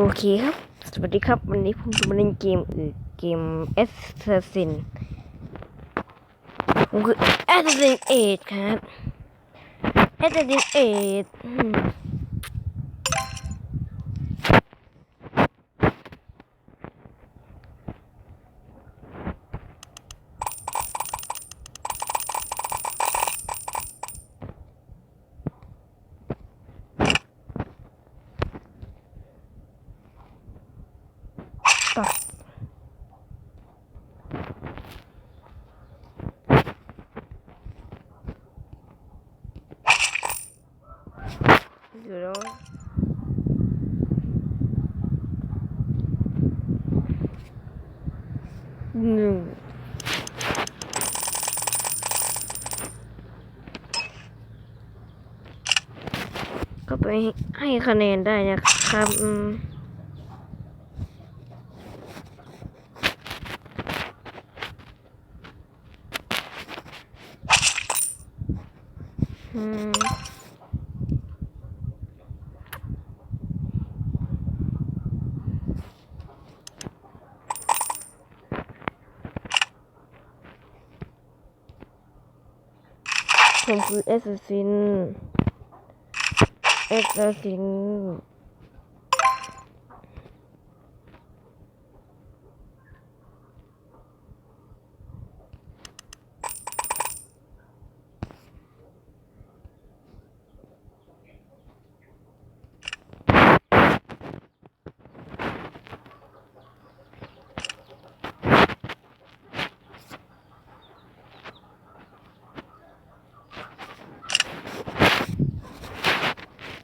โอเคครับ สวัสดีครับ วันนี้ผมจะมาเล่นเกมอื่นเกม Assassin ผมคือ Assassin 8ครับ Assassin 8 อืมตัดเดี๋ยวแล้วหนึ่งก็ไปให้คะแนนได้นะครับ อืม อืม ผมคือเอสซินเอสซิน